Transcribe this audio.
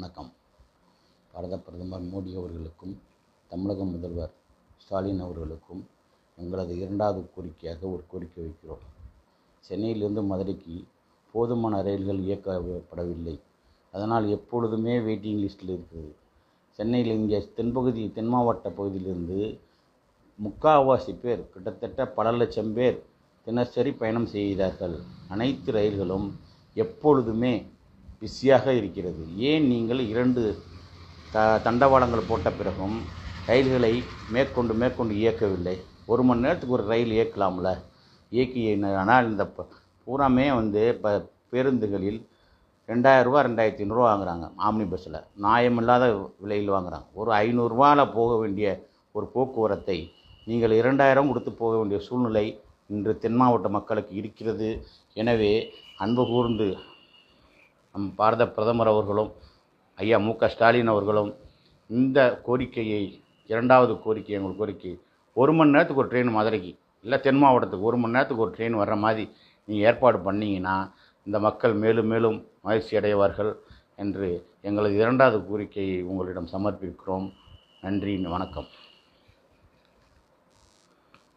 வணக்கம். பாரத பிரதமர் மோடி அவர்களுக்கும் தமிழக முதல்வர் ஸ்டாலின் அவர்களுக்கும் எங்களது இரண்டாவது கோரிக்கையாக ஒரு கோரிக்கை வைக்கிறோம். சென்னையிலிருந்து மதுரைக்கு போதுமான ரயில்கள் இயக்கப்படவில்லை. அதனால் எப்பொழுதுமே வெயிட்டிங் லிஸ்ட்டில் இருக்குது சென்னையில் இங்கே தென்பகுதி தென் மாவட்ட பகுதியிலிருந்து முக்கால்வாசி பேர் கிட்டத்தட்ட பல லட்சம் பேர் தினசரி பயணம் செய்கிறார்கள். அனைத்து ரயில்களும் எப்பொழுதுமே பிஸியாக இருக்கிறது. ஏன் நீங்கள் இரண்டு த தண்டவாளங்கள் போட்ட பிறகும் ரயில்களை மேற்கொண்டு மேற்கொண்டு இயக்கவில்லை? ஒரு மணி நேரத்துக்கு ஒரு ரயில் இயக்கலாம்ல? இயக்கி ஆனால் இந்த ப- பூராமே வந்து இப்போ பேருந்துகளில் ரெண்டாயிரரூபா ரெண்டாயிரத்தி ஐநூறுரூவா வாங்குறாங்க ஆம்னி பஸ்ஸில் நியாயமில்லாத விலையில் வாங்குறாங்க. ஒரு ஐநூறுரூவாவில் போக வேண்டிய ஒரு போக்குவரத்தை நீங்கள் இரண்டாயிரம் கொடுத்து போக வேண்டிய சூழ்நிலை இன்று தென் மாவட்ட மக்களுக்கு இருக்கிறது. எனவே அன்பு கூர்ந்து நம் பாரத பிரதமர் அவர்களும் ஐயா மு க ஸ்டாலின் அவர்களும் இந்த கோரிக்கையை இரண்டாவது கோரிக்கை எங்கள் கோரிக்கை ஒரு மணி நேரத்துக்கு ஒரு ட்ரெயின் மதுரைக்கு இல்லை தென் மாவட்டத்துக்கு ஒரு மணி நேரத்துக்கு ஒரு ட்ரெயின் வர்ற மாதிரி நீங்கள் ஏற்பாடு பண்ணிங்கன்னா இந்த மக்கள் மேலும் மேலும் மகிழ்ச்சி அடைவார்கள் என்று எங்களது இரண்டாவது கோரிக்கையை உங்களிடம் சமர்ப்பிக்கிறோம். நன்றி வணக்கம்.